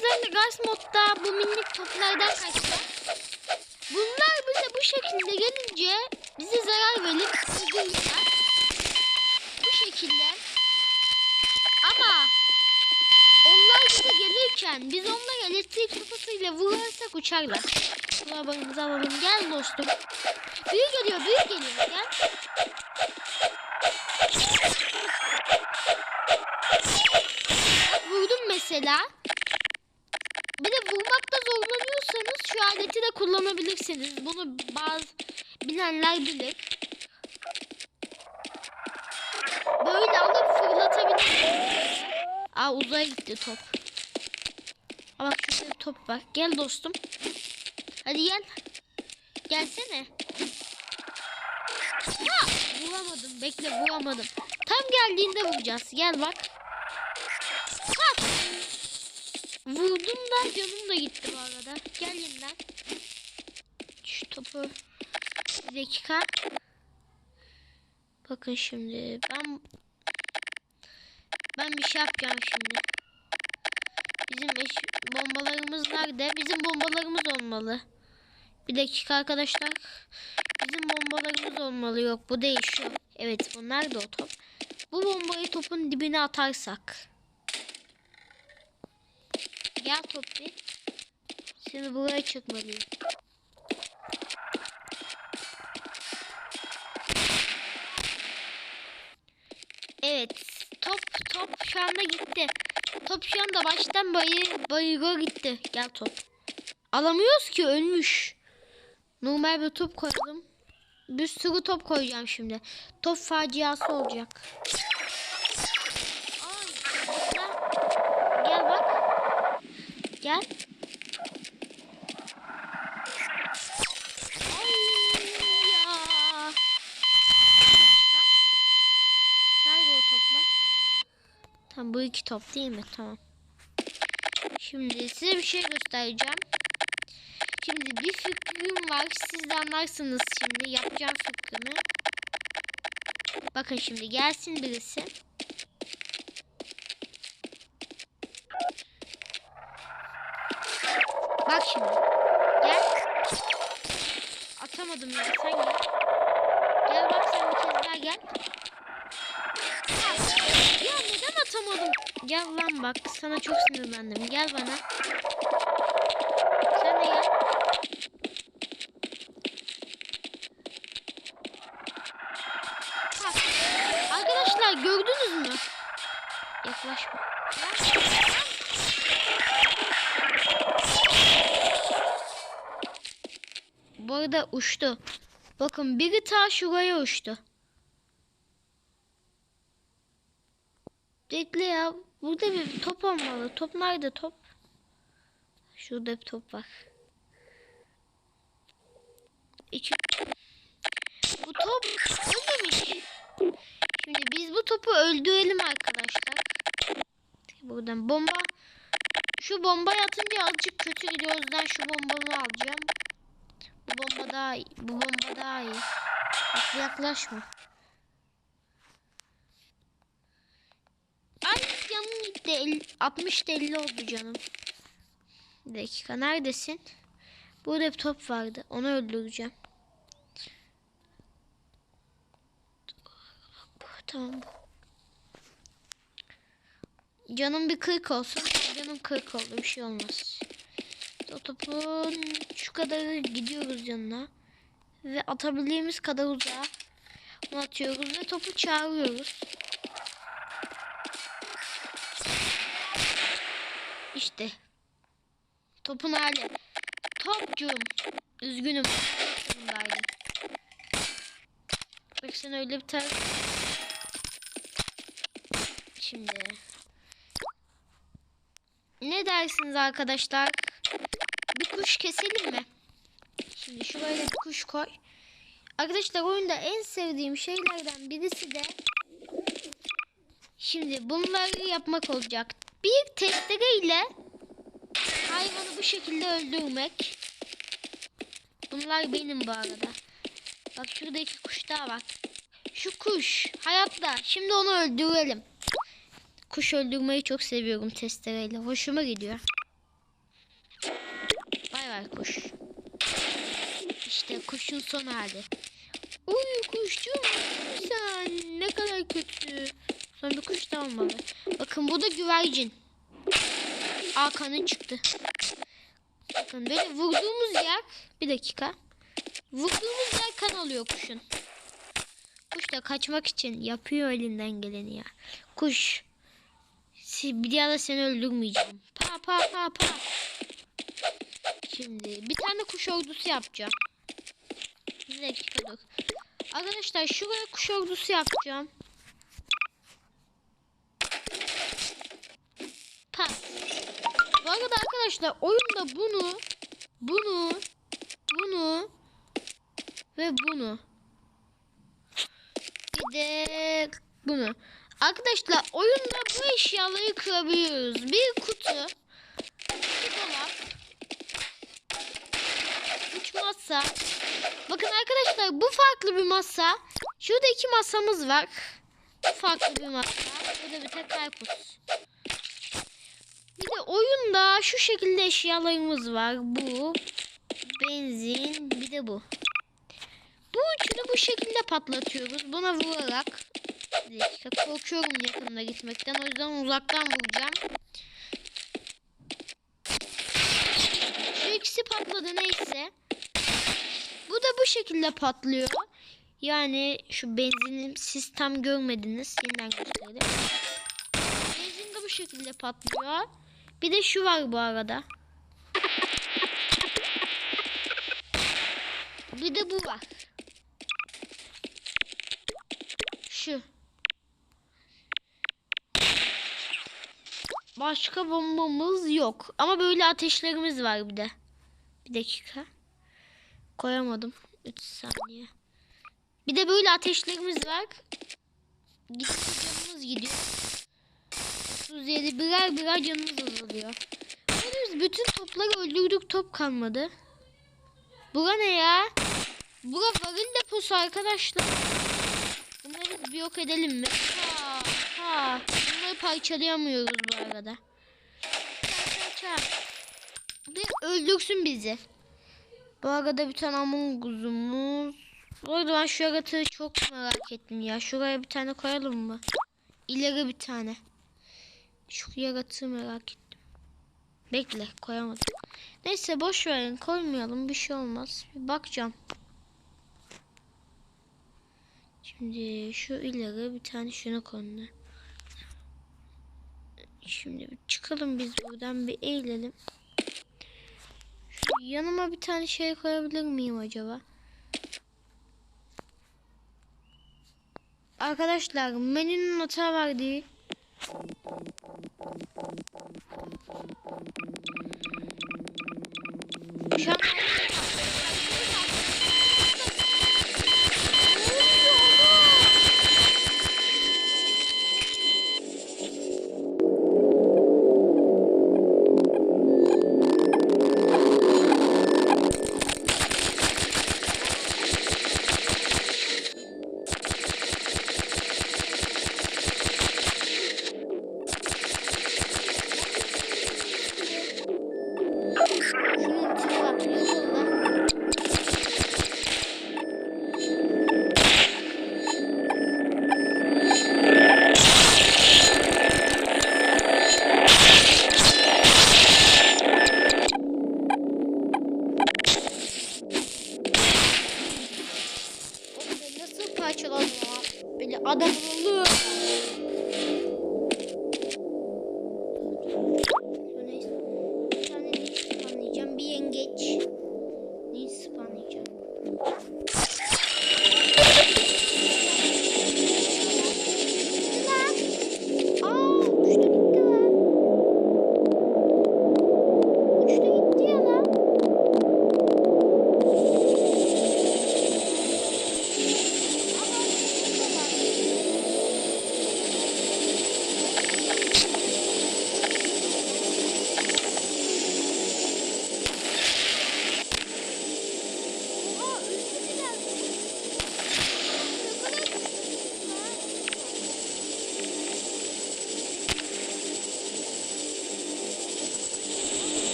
bazılarını gaz modda bu minik toplardan kaçtılar. Bunlar bize bu şekilde gelince bize zarar verip öldürürler. Bu şekilde. Ama onlar bize gelirken biz onları elektrik sopasıyla vurursak uçarlar. Kulabarımızı alalım. Gel dostum. Büyük geliyor, büyük geliyor. Gel. Vurdum mesela. Bir de vurmakta zorlanıyorsanız şu aleti de kullanabilirsiniz. Bunu bazı bilenler bilir. Böyle alıp fırlatabilirsiniz. Aa uzaya gitti top. Aa bak şurada top var. Gel dostum. Hadi gel. Gelsene. Ha! Vuramadım. Bekle vuramadım. Tam geldiğinde vuracağız. Gel bak. Vurdum da canım da gitti bu arada. Gel yeniden. Şu topu bir dakika. Bakın şimdi ben ben bir şey yapacağım şimdi. Bizim eş, bombalarımız nerede? Bizim bombalarımız olmalı. Bir dakika arkadaşlar. Bizim bombalarımız olmalı. Yok bu değil şu. Evet bunlar da o top. Bu bombayı topun dibine atarsak. Gel bir. Şimdi buraya çıkmalıyım. Evet. Top top şu anda gitti. Top şu anda baştan bayır bayıra gitti. Gel top. Alamıyoruz ki ölmüş. Normal bir top koyalım. Bir sürü top koyacağım şimdi. Top faciası olacak. Ay, bakla. Gel bak. Gel. Tamam bu iki top değil mi? Tamam. Şimdi size bir şey göstereceğim. Şimdi bir fikrim var. Siz de anlarsınız şimdi. Yapacağım fikrimi. Bakın şimdi gelsin birisi. Bak şimdi. Gel. Atamadım ya. Sen gel. Gel bak sen bir kez daha gel. Ya neden atamadım? Gel lan bak sana çok sinirlendim. Gel bana. Uçtu. Bakın biri ta şuraya uçtu. Bekle ya. Burada bir top olmalı. Top nerede top? Şurada bir top var. İçi... Bu top ölmemiş. Şimdi biz bu topu öldürelim arkadaşlar. Buradan bomba. Şu bombayı atınca azıcık kötü gidiyor. O yüzden şu bombayı alacağım. Bu bomba daha iyi. Bu bomba daha iyi. Bak yaklaşma. Ay canım gitti. El- 60 da 50 oldu canım. Bir dakika neredesin? Burada bir top vardı. Onu öldüreceğim. Tamam. Canım bir 40 olsun. Canım 40 oldu. Bir şey olmaz. O topun şu kadar gidiyoruz yanına. Ve atabildiğimiz kadar uzağa. Onu atıyoruz ve topu çağırıyoruz. İşte. Topun hali. Topcum. Üzgünüm. Bak sen öyle bir tar... Şimdi. Ne dersiniz arkadaşlar? Kuş keselim mi? Şimdi şuraya bir kuş koy. Arkadaşlar oyunda en sevdiğim şeylerden birisi de şimdi bunları yapmak olacak. Bir testere ile hayvanı bu şekilde öldürmek. Bunlar benim bu arada. Bak şuradaki kuş daha var. Şu kuş hayatta. Şimdi onu öldürelim. Kuş öldürmeyi çok seviyorum testereyle. Hoşuma gidiyor. Kuş. İşte kuşun son hali. Uy kuşcuğum sen ne kadar kötü. Sonra bir kuş da olmalı. Bakın bu da güvercin. Aa kanı çıktı. Bakın böyle vurduğumuz yer bir dakika. Vurduğumuz yer kan alıyor kuşun. Kuş da kaçmak için yapıyor elinden geleni ya. Kuş. Bir daha da seni öldürmeyeceğim. Pa pa pa pa. Şimdi bir tane kuş ordusu yapacağım. Bir dakika dur. Arkadaşlar şuraya kuş ordusu yapacağım. Pa. Bu arada arkadaşlar oyunda bunu, bunu, bunu ve bunu. Bir de bunu. Arkadaşlar oyunda bu eşyaları kırabiliyoruz. Bir kutu, masa. Bakın arkadaşlar bu farklı bir masa. Şurada iki masamız var. Bu farklı bir masa. Burada bir tek karpuz. Bir de oyunda şu şekilde eşyalarımız var. Bu benzin bir de bu. Bu üçünü bu şekilde patlatıyoruz. Buna vurarak. Bir dakika korkuyorum yakınına gitmekten. O yüzden uzaktan vuracağım. Şu ikisi patladı neyse. Bu da bu şekilde patlıyor. Yani şu benzinin siz tam görmediniz. Yeniden göstereyim. Benzin de bu şekilde patlıyor. Bir de şu var bu arada. Bir de bu var. Şu. Başka bombamız yok. Ama böyle ateşlerimiz var bir de. Bir dakika. Koyamadım. 3 saniye. Bir de böyle ateşlerimiz var. Gittikçe canımız gidiyor. 37 birer birer canımız azalıyor. Biz bütün topları öldürdük top kalmadı. Bura ne ya? Bura varil deposu arkadaşlar. Bunları bir yok edelim mi? Ha, ha. Bunları parçalayamıyoruz bu arada. Çar, çar. Bir öldürsün bizi. Bu arada bir tane Among Us'umuz. Bu arada ben şu yaratığı çok merak ettim ya. Şuraya bir tane koyalım mı? İleri bir tane. Şu yaratığı merak ettim. Bekle koyamadım. Neyse boş verin koymayalım bir şey olmaz. Bir bakacağım. Şimdi şu ileri bir tane şuna kondu. Şimdi çıkalım biz buradan bir eğilelim. Yanıma bir tane şey koyabilir miyim acaba? Arkadaşlar menünün hata verdiği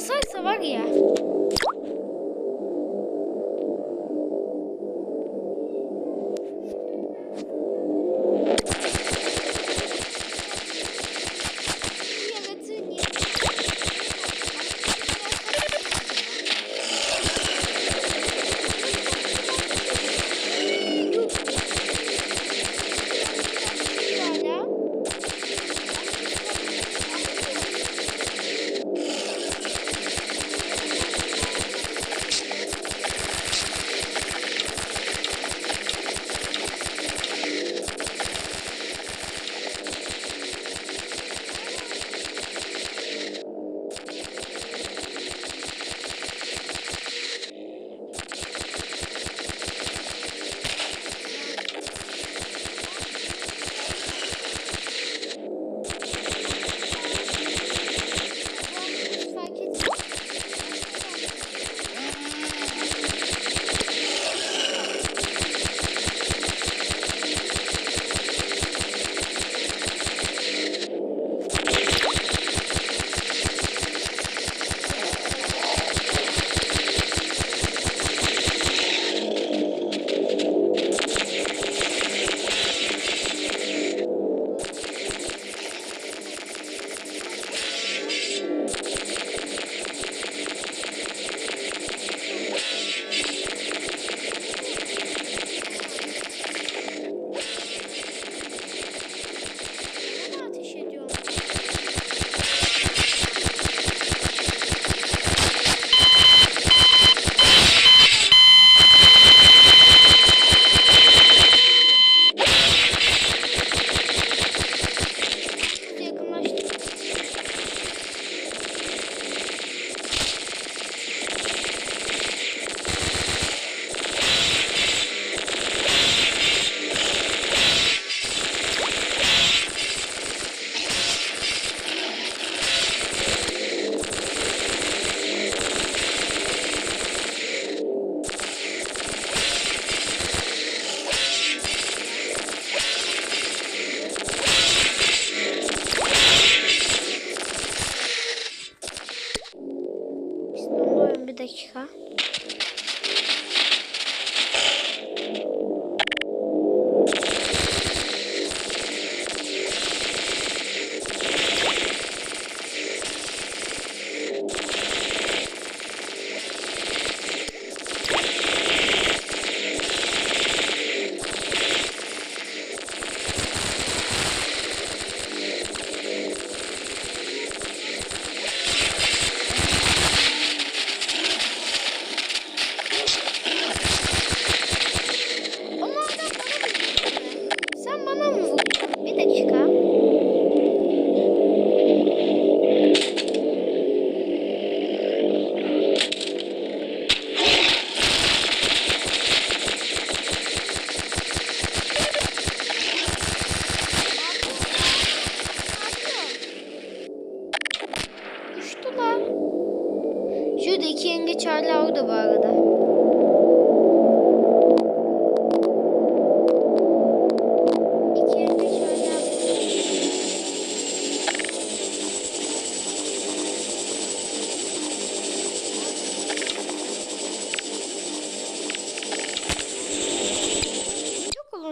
Nasıl savaş ya?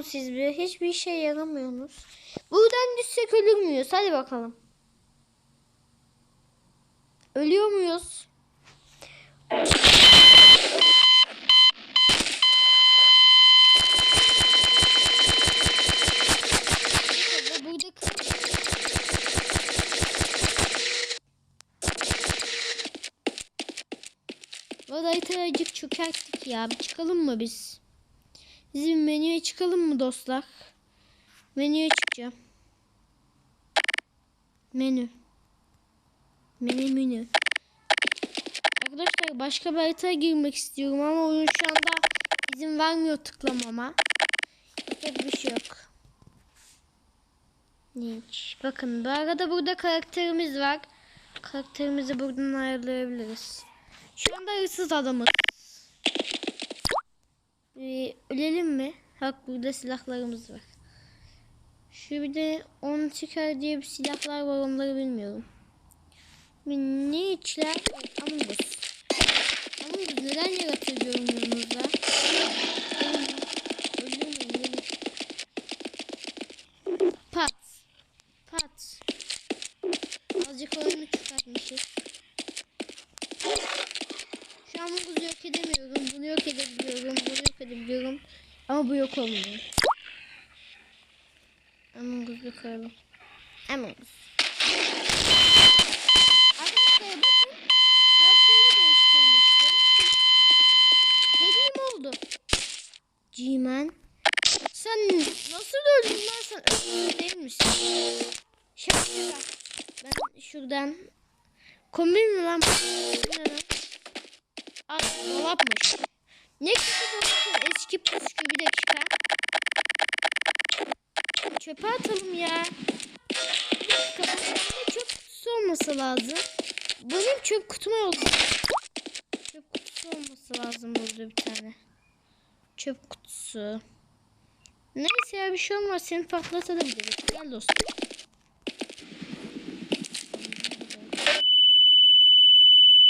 siz bir. Hiçbir işe yaramıyorsunuz. Buradan düşsek ölür müyüz? Hadi bakalım. Ölüyor muyuz? Vallahi acık çökerttik ya. Bir çıkalım mı biz? Bizim menüye çıkalım mı dostlar? Menüye çıkacağım. Menü. Menü menü. Arkadaşlar başka bir haritaya girmek istiyorum ama oyun şu anda izin vermiyor tıklamama. Yapacak bir şey yok. Neymiş? Bakın bu arada burada karakterimiz var. Karakterimizi buradan ayarlayabiliriz. Şu anda hırsız adamız. Ee, ölelim mi? Bak burada silahlarımız var. Şu bir de 10 çıkar diye bir silahlar var onları bilmiyorum. Ne içler? Among Us. Among Us neden yaratıyor yorumlarınızda? Öldürmeyin beni. Pat. Pat. Azıcık oyunu çıkartmışız. Şu an bu yok edemiyorum. Bunu yok edebiliyorum. Bunu yok edebiliyorum. Ama bu yok olmuyor. Among Us'u koyalım. Among Us. Arkadaşlar bakın. Karakteri değiştirmiştim. Dediğim oldu. G-Man. Sen nasıl öldün lan sen? Öldün değil misin? Şaka. Ben şuradan. Komün mü lan? dolapmış. Ne kötü dolapın eski püskü bir dakika. Çöpe atalım ya. Bende çöp kutusu olması lazım. Benim çöp kutuma oldu. Çöp kutusu olması lazım burada bir tane. Çöp kutusu. Neyse ya bir şey olmaz. Seni patlatabiliriz. Gel dostum.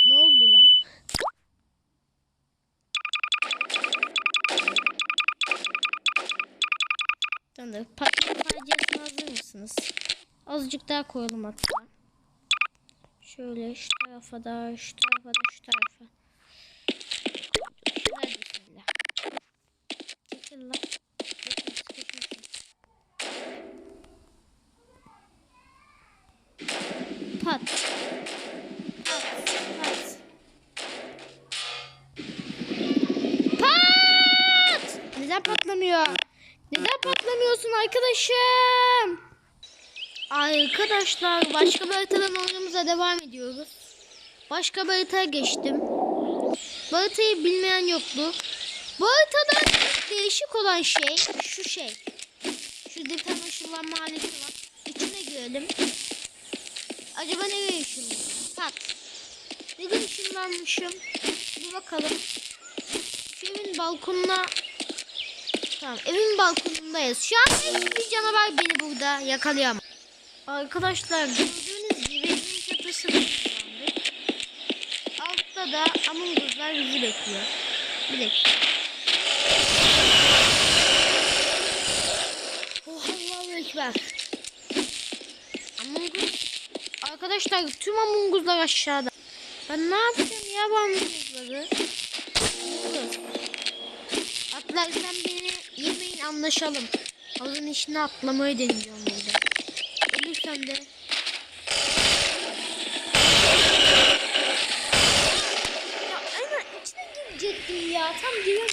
Ne oldu lan? Patlama faciasına hazır mısınız? Azıcık daha koyalım hatta. Şöyle şu tarafa da, şu tarafa da, şu tarafa. Hadi bismillah. Çekil lan. Arkadaşlar başka bir haritadan oyunumuza devam ediyoruz. Başka bir haritaya geçtim. Bu haritayı bilmeyen yoktu. Bu haritada değişik olan şey şu şey. Şurada bir tane ışınlanma aleti var. İçine girelim. Acaba nereye ışınlandım? Pat. Nereye ışınlanmışım? Bir bakalım. Şu evin balkonuna Tamam evin balkonundayız. Şu an hiçbir canavar beni burada yakalayamaz. Arkadaşlar gördüğünüz gibi evin çatısı ışınlandı. Altta da Among bizi bekliyor. Bir dakika. Oh Allahu Ekber. Among. Arkadaşlar tüm Among Us'lar aşağıda. Ben ne yapacağım ya bu Among Us'ları? Atlarsan beni yemeyin anlaşalım. Havuzun içine atlamayı deneyeceğim burada. Ölürsem de. Ya ama içine girecektim ya. Tam giremedim.